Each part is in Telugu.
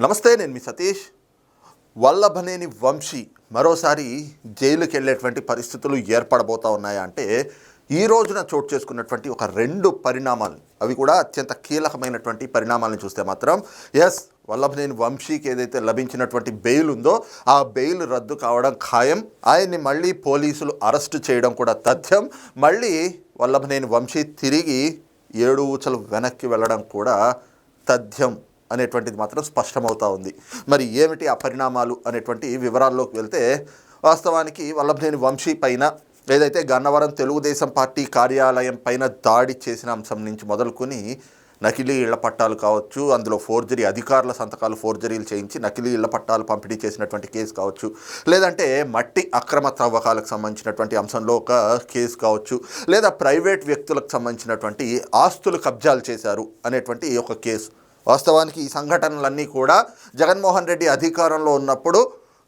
నమస్తే నేను మీ సతీష్. వల్లభనేని వంశీ మరోసారి జైలుకి వెళ్ళేటువంటి పరిస్థితులు ఏర్పడబోతా ఉన్నాయా అంటే ఈ రోజున చోటు చేసుకున్నటువంటి ఒక రెండు పరిణామాలు. అవి కూడా అత్యంత కీలకమైనటువంటి పరిణామాలను చూస్తే మాత్రం ఎస్ వల్లభనేని వంశీకి ఏదైతే లభించినటువంటి బెయిల్ ఉందో ఆ బెయిల్ రద్దు కావడం ఖాయం. ఆయన్ని మళ్ళీ పోలీసులు అరెస్టు చేయడం కూడా తథ్యం. మళ్ళీ వల్లభనేని వంశీ తిరిగి ఏడు ఊచలు వెనక్కి వెళ్ళడం కూడా తథ్యం. అనేటువంటిది మాత్రం స్పష్టమవుతా ఉంది. మరి ఏమిటి ఆ పరిణామాలు అనేటువంటి వివరాల్లోకి వెళ్తే వాస్తవానికి వల్లభనేని వంశీ పైన ఏదైతే గన్నవరం తెలుగుదేశం పార్టీ కార్యాలయం పైన దాడి చేసిన అంశం నుంచి మొదలుకొని నకిలీ ఇళ్ళ పట్టాలు కావచ్చు అందులో ఫోర్జరీ అధికారుల సంతకాలు ఫోర్జరీలు చేయించి నకిలీ ఇళ్ళ పట్టాలు పంపిణీ చేసినటువంటి కేసు కావచ్చు లేదంటే మట్టి అక్రమ తవ్వకాలకు సంబంధించినటువంటి అంశంలో ఒక కేసు కావచ్చు లేదా ప్రైవేట్ వ్యక్తులకు సంబంధించినటువంటి ఆస్తులు కబ్జాలు చేశారు అనేటువంటి ఒక కేసు. వాస్తవానికి ఈ సంఘటనలన్నీ కూడా జగన్మోహన్ రెడ్డి అధికారంలో ఉన్నప్పుడు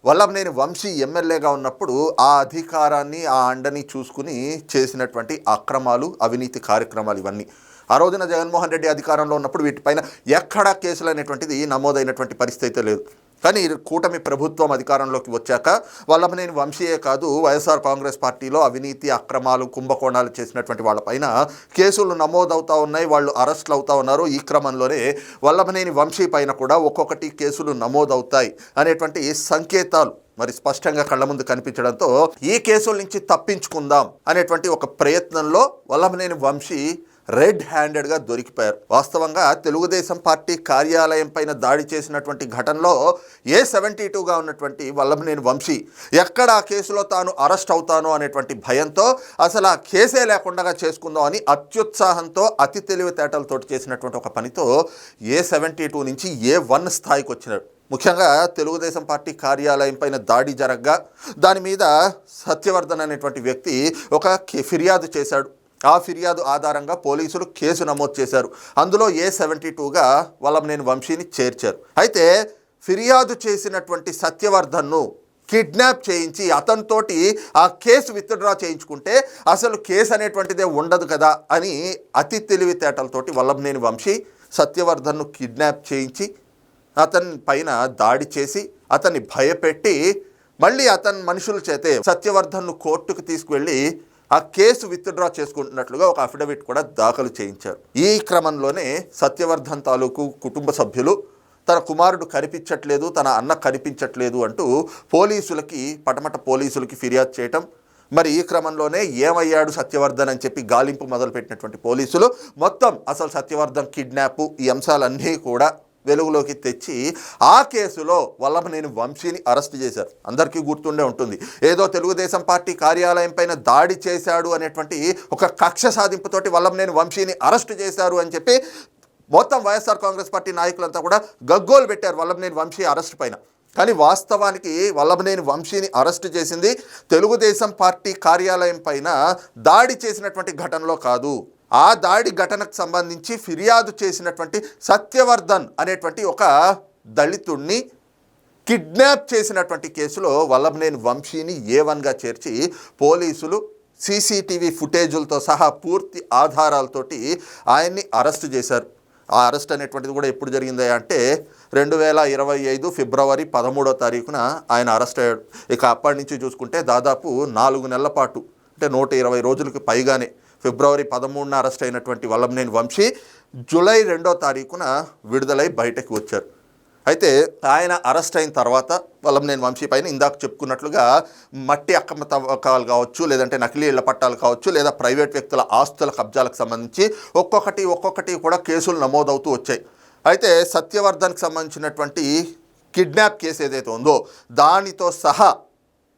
వల్లభనేని వంశీ ఎమ్మెల్యేగా ఉన్నప్పుడు ఆ అధికారాన్ని ఆ అండని చూసుకుని చేసినటువంటి అక్రమాలు అవినీతి కార్యక్రమాలు ఇవన్నీ. ఆ రోజున జగన్మోహన్ రెడ్డి అధికారంలో ఉన్నప్పుడు వీటిపైన ఎక్కడా కేసులు అనేటువంటిది నమోదైనటువంటి పరిస్థితి లేదు. కానీ కూటమి ప్రభుత్వం అధికారంలోకి వచ్చాక వల్లభనేని వంశీయే కాదు వైఎస్ఆర్ కాంగ్రెస్ పార్టీలో అవినీతి అక్రమాలు కుంభకోణాలు చేసినటువంటి వాళ్ళపైన కేసులు నమోదవుతా ఉన్నాయి వాళ్ళు అరెస్టులు అవుతా ఉన్నారు. ఈ క్రమంలోనే వల్లభనేని వంశీ పైన కూడా ఒక్కొక్కటి కేసులు నమోదవుతాయి అనేటువంటి సంకేతాలు మరి స్పష్టంగా కళ్ళ ముందు కనిపించడంతో ఈ కేసుల నుంచి తప్పించుకుందాం అనేటువంటి ఒక ప్రయత్నంలో వల్లభనేని వంశీ రెడ్ హ్యాండెడ్గా దొరికిపోయారు. వాస్తవంగా తెలుగుదేశం పార్టీ కార్యాలయం పైన దాడి చేసినటువంటి ఘటనలో ఏ సెవెంటీ టూగా ఉన్నటువంటి వల్లభనేని వంశీ ఎక్కడ ఆ కేసులో తాను అరెస్ట్ అవుతానో అనేటువంటి భయంతో అసలు ఆ కేసే లేకుండా చేసుకుందాం అని అత్యుత్సాహంతో అతి తెలివితేటలతో చేసినటువంటి ఒక పనితో ఏ సెవెంటీ టూ నుంచి ఏ వన్ స్థాయికి వచ్చినాడు. ముఖ్యంగా తెలుగుదేశం పార్టీ కార్యాలయం పైన దాడి జరగగా దాని మీద సత్యవర్ధన్ అనేటువంటి వ్యక్తి ఒక ఫిర్యాదు చేశాడు. ఆ ఫిర్యాదు ఆధారంగా పోలీసులు కేసు నమోదు చేశారు. అందులో ఏ సెవెంటీ టూగా వల్లభనేని వంశీని చేర్చారు. అయితే ఫిర్యాదు చేసినటువంటి సత్యవర్ధన్ను కిడ్నాప్ చేయించి అతనితోటి ఆ కేసు విత్డ్రా చేయించుకుంటే అసలు కేసు అనేటువంటిదే ఉండదు కదా అని అతి తెలివితేటలతోటి వల్లభనేని వంశీ సత్యవర్ధన్ను కిడ్నాప్ చేయించి అతని పైన దాడి చేసి అతన్ని భయపెట్టి మళ్ళీ అతని మనుషుల చేతే సత్యవర్ధన్ను కోర్టుకు తీసుకువెళ్ళి ఆ కేసు విత్డ్రా చేసుకుంటున్నట్లుగా ఒక అఫిడవిట్ కూడా దాఖలు చేయించారు. ఈ క్రమంలోనే సత్యవర్ధన్ తాలూకు కుటుంబ సభ్యులు తన కుమారుడు కనిపించట్లేదు తన అన్న కనిపించట్లేదు అంటూ పోలీసులకి పటమట పోలీసులకి ఫిర్యాదు చేయటం మరి ఈ క్రమంలోనే ఏమయ్యాడు సత్యవర్ధన్ అని చెప్పి గాలింపు మొదలుపెట్టినటువంటి పోలీసులు మొత్తం అసలు సత్యవర్ధన్ కిడ్నాప్ ఈ అంశాలన్నీ కూడా వెలుగులోకి తెచ్చి ఆ కేసులో వల్లభనేని వంశీని అరెస్ట్ చేశారు. అందరికీ గుర్తుండే ఉంటుంది. ఏదో తెలుగుదేశం పార్టీ కార్యాలయం పైన దాడి చేశాడు అనేటువంటి ఒక కక్ష సాధింపుతోటి వల్లభనేని వంశీని అరెస్ట్ చేశారు అని చెప్పి మొత్తం వైఎస్ఆర్ కాంగ్రెస్ పార్టీ నాయకులంతా కూడా గగ్గోలు పెట్టారు వల్లభనేని వంశీ అరెస్ట్ పైన. కానీ వాస్తవానికి వల్లభనేని వంశీని అరెస్ట్ చేసింది తెలుగుదేశం పార్టీ కార్యాలయం పైన దాడి చేసినటువంటి ఘటనలో కాదు. ఆ దాడి ఘటనకు సంబంధించి ఫిర్యాదు చేసినటువంటి సత్యవర్ధన్ అనేటువంటి ఒక దళితుణ్ణి కిడ్నాప్ చేసినటువంటి కేసులో వల్లభనేని వంశీని ఏ వన్గా చేర్చి పోలీసులు సీసీటీవీ ఫుటేజులతో సహా పూర్తి ఆధారాలతోటి ఆయన్ని అరెస్ట్ చేశారు. ఆ అరెస్ట్ అనేటువంటిది కూడా ఎప్పుడు జరిగింది అంటే రెండు వేల ఇరవై ఐదు ఫిబ్రవరి పదమూడో తారీఖున ఆయన అరెస్ట్ అయ్యాడు. ఇక అప్పటి నుంచి చూసుకుంటే దాదాపు నాలుగు నెలల పాటు అంటే నూట ఇరవై రోజులకు పైగానే ఫిబ్రవరి పదమూడున అరెస్ట్ అయినటువంటి వల్లంనేని వంశీ జూలై రెండో తారీఖున విడుదలై బయటకు వచ్చారు. అయితే ఆయన అరెస్ట్ అయిన తర్వాత వల్లంనేని వంశీ పైన ఇందాక చెప్పుకున్నట్లుగా మట్టి అక్రమ తవ్వకాలు కావచ్చు లేదంటే నకిలీ ఇళ్ళ పట్టాలు కావచ్చు లేదా ప్రైవేట్ వ్యక్తుల ఆస్తుల కబ్జాలకు సంబంధించి ఒక్కొక్కటి ఒక్కొక్కటి కూడా కేసులు నమోదవుతూ వచ్చాయి. అయితే సత్యవర్ధన్కి సంబంధించినటువంటి కిడ్నాప్ కేసు ఏదైతే ఉందో దానితో సహా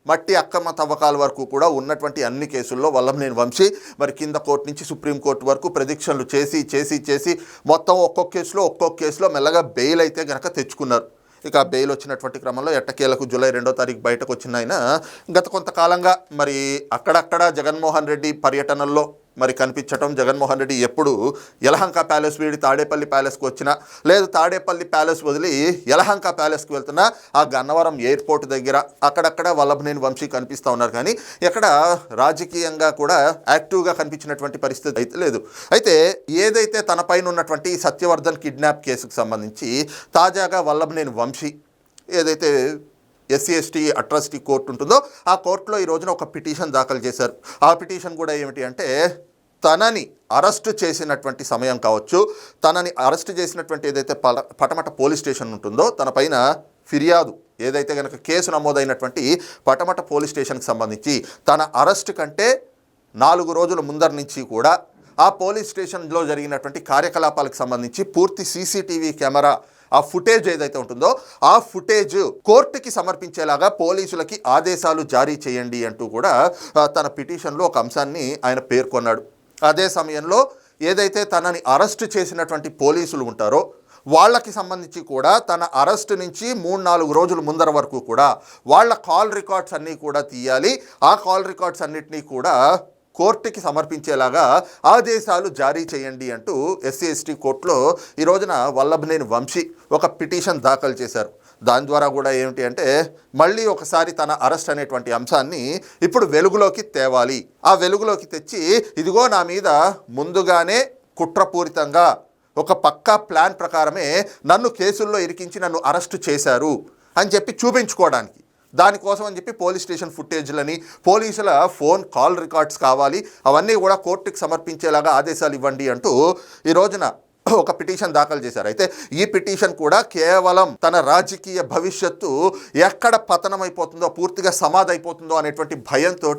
మట్టి అక్రమ తవ్వకాల వరకు కూడా ఉన్నటువంటి అన్ని కేసుల్లో వల్లంనేని వంశీ మరి కింద కోర్టు నుంచి సుప్రీంకోర్టు వరకు ప్రదీక్షలు చేసి చేసి చేసి మొత్తం ఒక్కొక్క కేసులో ఒక్కొక్క కేసులో మెల్లగా బెయిల్ అయితే గనక తెచ్చుకున్నారు. ఇక బెయిల్ వచ్చినటువంటి క్రమంలో ఎట్టకేలకు జూలై రెండో తారీఖు బయటకు వచ్చిన ఆయన గత కొంతకాలంగా మరి అక్కడక్కడ జగన్మోహన్ రెడ్డి పర్యటనల్లో మరి కనిపించటం జగన్మోహన్ రెడ్డి ఎప్పుడు యలహంక ప్యాలెస్ వీడి తాడేపల్లి ప్యాలెస్కి వచ్చినా లేదు తాడేపల్లి ప్యాలెస్ వదిలి యలహంక ప్యాలెస్కి వెళ్తున్నా ఆ గన్నవరం ఎయిర్పోర్ట్ దగ్గర అక్కడక్కడ వల్లభనేని వంశీ కనిపిస్తూ ఉన్నారు. కానీ ఎక్కడ రాజకీయంగా కూడా యాక్టివ్గా కనిపించినటువంటి పరిస్థితి అయితే లేదు. అయితే ఏదైతే తనపైన ఉన్నటువంటి సత్యవర్ధన్ కిడ్నాప్ కేసుకు సంబంధించి తాజాగా వల్లభనేని వంశీ ఏదైతే ఎస్సీ ఎస్టీ అట్రాసిటీ కోర్టు ఉంటుందో ఆ కోర్టులో ఈ రోజున ఒక పిటిషన్ దాఖలు చేశారు. ఆ పిటిషన్ కూడా ఏమిటి అంటే తనని అరెస్టు చేసినటువంటి సమయం కావచ్చు తనని అరెస్టు చేసినటువంటి ఏదైతే పల పటమట పోలీస్ స్టేషన్ ఉంటుందో తన పైన ఫిర్యాదు ఏదైతే కనుక కేసు నమోదైనటువంటి పటమట పోలీస్ స్టేషన్కి సంబంధించి తన అరెస్ట్ కంటే నాలుగు రోజుల ముందర నుంచి కూడా ఆ పోలీస్ స్టేషన్లో జరిగినటువంటి కార్యకలాపాలకు సంబంధించి పూర్తి సీసీటీవీ కెమెరా ఆ ఫుటేజ్ ఏదైతే ఉంటుందో ఆ ఫుటేజ్ కోర్టుకి సమర్పించేలాగా పోలీసులకి ఆదేశాలు జారీ చేయండి అంటూ కూడా తన పిటిషన్లో ఒక అంశాన్ని ఆయన పేర్కొన్నాడు. అదే సమయంలో ఏదైతే తనని అరెస్ట్ చేసినటువంటి పోలీసులు ఉంటారో వాళ్ళకి సంబంధించి కూడా తన అరెస్ట్ నుంచి మూడు నాలుగు రోజుల ముందర వరకు కూడా వాళ్ళ కాల్ రికార్డ్స్ అన్నీ కూడా తీయాలి. ఆ కాల్ రికార్డ్స్ అన్నిటినీ కూడా కోర్టుకి సమర్పించేలాగా ఆదేశాలు జారీ చేయండి అంటూ ఎస్సీ ఎస్టీ కోర్టులో ఈ రోజున వల్లభనేని వంశీ ఒక పిటిషన్ దాఖలు చేశారు. దాని ద్వారా కూడా ఏమిటి అంటే మళ్ళీ ఒకసారి తన అరెస్ట్ అనేటువంటి అంశాన్ని ఇప్పుడు వెలుగులోకి తేవాలి. ఆ వెలుగులోకి తెచ్చి ఇదిగో నా మీద ముందుగానే కుట్రపూరితంగా ఒక పక్కా ప్లాన్ ప్రకారమే నన్ను కేసుల్లో ఇరికించి నన్ను అరెస్ట్ చేశారు అని చెప్పి చూపించుకోవడానికి. దానికోసం అని చెప్పి పోలీస్ స్టేషన్ ఫుటేజ్లని పోలీసుల ఫోన్ కాల్ రికార్డ్స్ కావాలి అవన్నీ కూడా కోర్టుకి సమర్పించేలాగా ఆదేశాలు ఇవ్వండి అంటూ ఈ రోజున ఒక పిటిషన్ దాఖలు చేశారు. అయితే ఈ పిటిషన్ కూడా కేవలం తన రాజకీయ భవిష్యత్తు ఎక్కడ పతనమైపోతుందో పూర్తిగా సమాధైపోతుందో అనేటువంటి భయంతో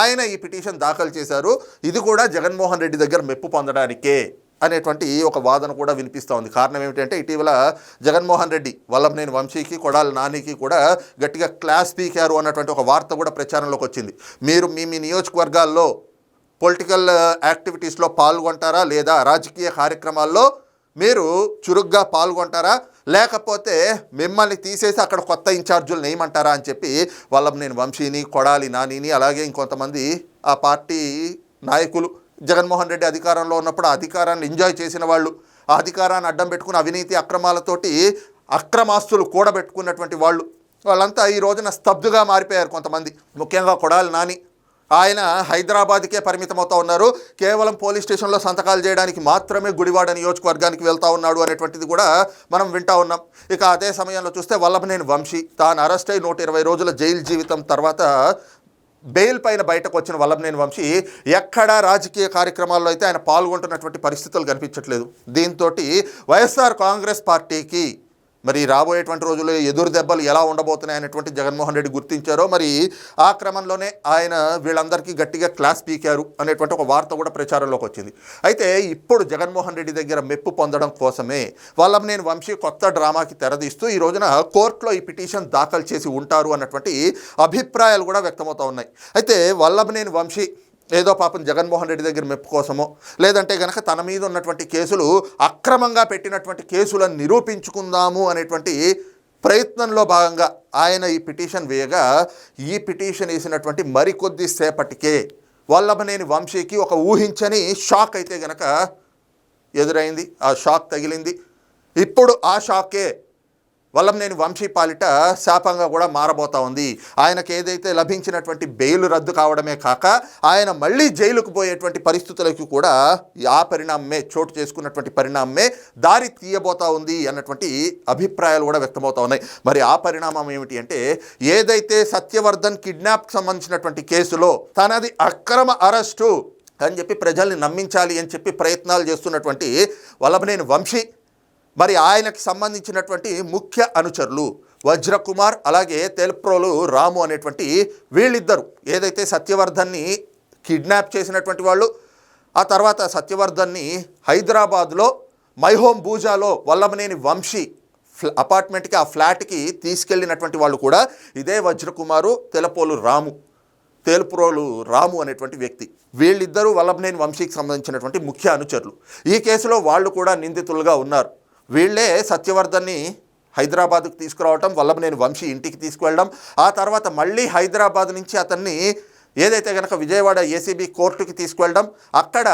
ఆయన ఈ పిటిషన్ దాఖలు చేశారు. ఇది కూడా జగన్మోహన్ రెడ్డి దగ్గర మెప్పు పొందడానికే. అనేటువంటి ఒక వాదన కూడా వినిపిస్తూ ఉంది. కారణం ఏమిటంటే ఇటీవల జగన్మోహన్ రెడ్డి వల్లభనేని వంశీకి కొడాలి నానికి కూడా గట్టిగా క్లాస్ పీకారు అన్నటువంటి ఒక వార్త కూడా ప్రచారంలోకి వచ్చింది. మీరు మీ మీ నియోజకవర్గాల్లో పొలిటికల్ యాక్టివిటీస్లో పాల్గొంటారా? లేదా రాజకీయ కార్యక్రమాల్లో మీరు చురుగ్గా పాల్గొంటారా? లేకపోతే మిమ్మల్ని తీసేసి అక్కడ కొత్త ఇన్ఛార్జులు నేయమంటారా అని చెప్పి వల్లభనేని వంశీని కొడాలి నానిని అలాగే ఇంకొంతమంది ఆ పార్టీ నాయకులు జగన్మోహన్ రెడ్డి అధికారంలో ఉన్నప్పుడు అధికారాన్ని ఎంజాయ్ చేసిన వాళ్ళు ఆ అధికారాన్ని అడ్డం పెట్టుకుని అవినీతి అక్రమాలతోటి అక్రమాస్తులు కూడబెట్టుకున్నటువంటి వాళ్ళు వాళ్ళంతా ఈ రోజున స్తబ్దుగా మారిపోయారు కొంతమంది. ముఖ్యంగా కొడాలి నాని. ఆయన హైదరాబాద్కే పరిమితమవుతా ఉన్నారు. కేవలం పోలీస్ స్టేషన్లో సంతకాలు చేయడానికి మాత్రమే గుడివాడ నియోజకవర్గానికి వెళ్తా ఉన్నాడు అనేటువంటిది కూడా మనం వింటా ఉన్నాం. ఇక అదే సమయంలో చూస్తే వల్లభనేని వంశీ తాను అరెస్ట్ అయి నూట ఇరవై రోజుల జైలు జీవితం తర్వాత బెయిల్ పైన బయటకు వచ్చిన వల్లభనేని వంశీ ఎక్కడా రాజకీయ కార్యక్రమాల్లో అయితే ఆయన పాల్గొంటున్నటువంటి పరిస్థితులు కనిపించట్లేదు. దీంతో వైఎస్ఆర్ కాంగ్రెస్ పార్టీకి మరి రాబోయేటువంటి రోజుల్లో ఎదురు దెబ్బలు ఎలా ఉండబోతున్నాయి అనేటువంటి జగన్మోహన్ రెడ్డి గుర్తించారో మరి ఆ క్రమంలోనే ఆయన వీళ్ళందరికీ గట్టిగా క్లాస్ పీకారు అనేటువంటి ఒక వార్త కూడా ప్రచారంలోకి వచ్చింది. అయితే ఇప్పుడు జగన్మోహన్ రెడ్డి దగ్గర మెప్పు పొందడం కోసమే నేను వంశీ కొత్త డ్రామాకి తెరదీస్తూ ఈ రోజున కోర్టులో ఈ పిటిషన్ దాఖలు చేసి ఉంటారు అన్నటువంటి అభిప్రాయాలు కూడా వ్యక్తమవుతా ఉన్నాయి. అయితే వల్లభనేని వంశీ ఏదో పాపం జగన్మోహన్ రెడ్డి దగ్గర మెప్పు కోసమో లేదంటే గనక తన మీద ఉన్నటువంటి కేసులు అక్రమంగా పెట్టినటువంటి కేసులను నిరూపించుకుందాము అనేటువంటి ప్రయత్నంలో భాగంగా ఆయన ఈ పిటిషన్ వేయగా ఈ పిటిషన్ వేసినటువంటి మరికొద్ది సేపటికే వల్లభనేని వంశీకి ఒక ఊహించని షాక్ అయితే గనక ఎదురైంది. ఆ షాక్ తగిలింది. ఇప్పుడు ఆ షాకే వల్లంనేని వంశీ పాలిట శాపంగా కూడా మారబోతా ఉంది. ఆయనకు ఏదైతే లభించినటువంటి బెయిల్ రద్దు కావడమే కాక ఆయన మళ్ళీ జైలుకు పోయేటువంటి పరిస్థితులకు కూడా ఆ పరిణామమే చోటు చేసుకున్నటువంటి పరిణామమే దారి తీయబోతా ఉంది అన్నటువంటి అభిప్రాయాలు కూడా వ్యక్తమవుతా ఉన్నాయి. మరి ఆ పరిణామం ఏమిటి అంటే ఏదైతే సత్యవర్ధన్ కిడ్నాప్కి సంబంధించినటువంటి కేసులో తనది అక్రమ అరెస్టు అని చెప్పి ప్రజల్ని నమ్మించాలి అని చెప్పి ప్రయత్నాలు చేస్తున్నటువంటి వల్లభనేని వంశీ మరి ఆయనకి సంబంధించినటువంటి ముఖ్య అనుచరులు వజ్రకుమార్ అలాగే తెల్ప్రోలు రాము అనేటువంటి వీళ్ళిద్దరు. ఏదైతే సత్యవర్ధన్ని కిడ్నాప్ చేసినటువంటి వాళ్ళు ఆ తర్వాత సత్యవర్ధన్ని హైదరాబాద్లో మైహోమ్ భూజాలో వల్లమనేని వల్లభనేని వంశీ అపార్ట్మెంట్కి ఆ ఫ్లాట్కి తీసుకెళ్ళినటువంటి వాళ్ళు కూడా ఇదే వజ్రకుమారు తెలపోలు రాము తేలుపురోలు రాము అనేటువంటి వ్యక్తి. వీళ్ళిద్దరూ వల్లభనేని వంశీకి సంబంధించినటువంటి ముఖ్య అనుచరులు. ఈ కేసులో వాళ్ళు కూడా నిందితులుగా ఉన్నారు. వీళ్ళే సత్యవర్ధన్ని హైదరాబాద్కు తీసుకురావటం వల్లభనేని వంశీ ఇంటికి తీసుకువెళ్ళడం ఆ తర్వాత మళ్ళీ హైదరాబాద్ నుంచి అతన్ని ఏదైతే కనుక విజయవాడ ఏసీబీ కోర్టుకి తీసుకువెళ్ళడం అక్కడ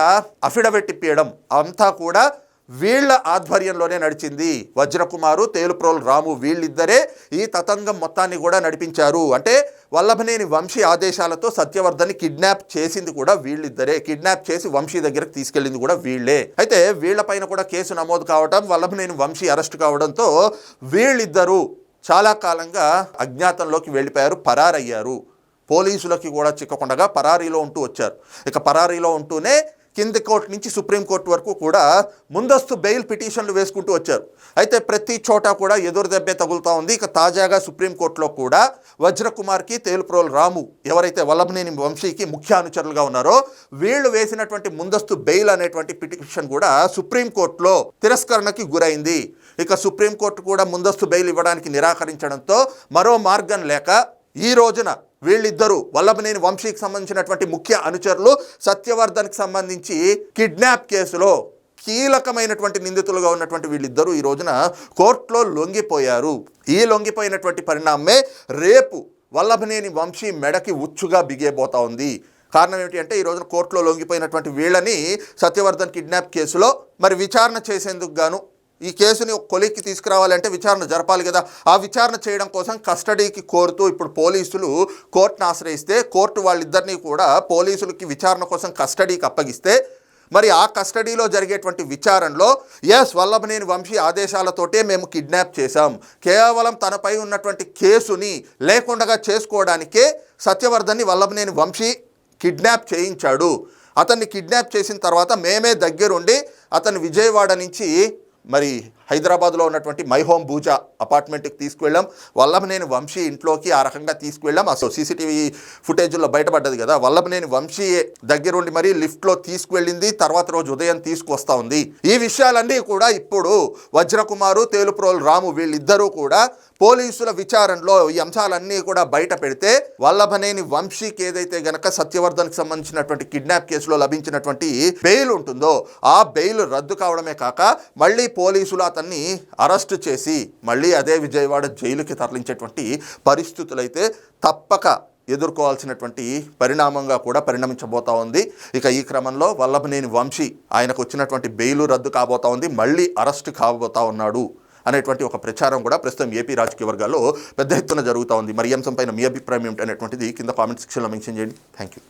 అఫిడవిట్ ఇప్పించడం అంతా కూడా వీళ్ళ ఆధ్వర్యంలోనే నడిచింది వజ్రకుమారు తేలుప్రోలు రాము వీళ్ళిద్దరే ఈ తతంగం మొత్తాన్ని కూడా నడిపించారు. అంటే వల్లభనేని వంశీ ఆదేశాలతో సత్యవర్ధన్ని కిడ్నాప్ చేసింది కూడా వీళ్ళిద్దరే. కిడ్నాప్ చేసి వంశీ దగ్గరకు తీసుకెళ్ళింది కూడా వీళ్ళే. అయితే వీళ్ళపైన కూడా కేసు నమోదు కావడం వల్లభనేని వంశీ అరెస్ట్ కావడంతో వీళ్ళిద్దరూ చాలా కాలంగా అజ్ఞాతంలోకి వెళ్ళిపోయారు పరారయ్యారు. పోలీసులకి కూడా చిక్కకుండా పరారీలో ఉంటూ వచ్చారు. ఇక పరారీలో ఉంటూనే కింది కోర్టు నుంచి సుప్రీంకోర్టు వరకు కూడా ముందస్తు బెయిల్ పిటిషన్లు వేసుకుంటూ వచ్చారు. అయితే ప్రతి చోట కూడా ఎదురు దెబ్బే తగులుతూ ఉంది. ఇక తాజాగా సుప్రీంకోర్టులో కూడా వజ్రకుమార్కి తేలుప్రోల్ రాము ఎవరైతే వల్లభనేని వంశీకి ముఖ్య అనుచరులుగా ఉన్నారో వీళ్ళు వేసినటువంటి ముందస్తు బెయిల్ అనేటువంటి పిటిషన్ కూడా సుప్రీంకోర్టులో తిరస్కరణకి గురైంది. ఇక సుప్రీంకోర్టు కూడా ముందస్తు బెయిల్ ఇవ్వడానికి నిరాకరించడంతో మరో మార్గం లేక ఈ రోజున వీళ్ళిద్దరూ వల్లభనేని వంశీకి సంబంధించినటువంటి ముఖ్య అనుచరులు సత్యవర్ధన్కి సంబంధించి కిడ్నాప్ కేసులో కీలకమైనటువంటి నిందితులుగా ఉన్నటువంటి వీళ్ళిద్దరూ ఈ రోజున కోర్టులో లొంగిపోయారు. ఈ లొంగిపోయినటువంటి పరిణామమే రేపు వల్లభనేని వంశీ మెడకి ఉచ్చుగా బిగేబోతా ఉంది. కారణం ఏమిటి అంటే ఈ రోజున కోర్టులో లొంగిపోయినటువంటి వీళ్ళని సత్యవర్ధన్ కిడ్నాప్ కేసులో మరి విచారణ చేసేందుకు గాను ఈ కేసుని కొలిక్కి తీసుకురావాలంటే విచారణ జరపాలి కదా. ఆ విచారణ చేయడం కోసం కస్టడీకి కోరుతూ ఇప్పుడు పోలీసులు కోర్టును ఆశ్రయిస్తే కోర్టు వాళ్ళిద్దరినీ కూడా పోలీసులకి విచారణ కోసం కస్టడీకి అప్పగిస్తే మరి ఆ కస్టడీలో జరిగేటువంటి విచారణలో ఎస్ వల్లభనేని వంశీ ఆదేశాలతోటే మేము కిడ్నాప్ చేశాం. కేవలం తనపై ఉన్నటువంటి కేసుని లేకుండా చేసుకోవడానికే సత్యవర్ధన్ని వల్లభనేని వంశీ కిడ్నాప్ చేయించాడు. అతన్ని కిడ్నాప్ చేసిన తర్వాత మేమే దగ్గరుండి అతను విజయవాడ నుంచి మరి హైదరాబాద్లో ఉన్నటువంటి మై హోమ్ భూజా అపార్ట్మెంట్కి తీసుకువెళ్ళాం. వల్లభనేని వంశీ ఇంట్లోకి ఆ రకంగా తీసుకువెళ్ళాం. అసలు సీసీటీవీ ఫుటేజ్లో బయటపడ్డది కదా. వల్లభనేని వంశీ దగ్గరుండి మరీ లిఫ్ట్లో తీసుకువెళ్ళింది. తర్వాత రోజు ఉదయం తీసుకువస్తా ఉంది. ఈ విషయాలన్నీ కూడా ఇప్పుడు వజ్రకుమారు తేలుప్రోలు రాము వీళ్ళిద్దరూ కూడా పోలీసుల విచారణలో ఈ అంశాలన్నీ కూడా బయట పెడితే వల్లభనేని వంశీకి ఏదైతే గనక సత్యవర్ధన్కి సంబంధించినటువంటి కిడ్నాప్ కేసులో లభించినటువంటి బెయిల్ ఉంటుందో ఆ బెయిల్ రద్దు కావడమే కాక మళ్ళీ పోలీసులు అతన్ని అరెస్ట్ చేసి మళ్ళీ అదే విజయవాడ జైలుకి తరలించేటువంటి పరిస్థితులైతే తప్పక ఎదుర్కోవాల్సినటువంటి పరిణామంగా కూడా పరిణమించబోతా ఉంది. ఇక ఈ క్రమంలో వల్లభనేని వంశీ ఆయనకు వచ్చినటువంటి బెయిలు రద్దు కాబోతా ఉంది. మళ్ళీ అరెస్ట్ కాబోతా ఉన్నాడు అనేటువంటి ఒక ప్రచారం కూడా ప్రస్తుతం ఏపీ రాజకీయ వర్గాల్లో పెద్ద ఎత్తున జరుగుతూ ఉంది. మరి ఈ అంశంపైన మీ అభిప్రాయం ఏమిటనేటువంటిది కింద కామెంట్ సెక్షన్లో మెన్షన్ చేయండి. Thank you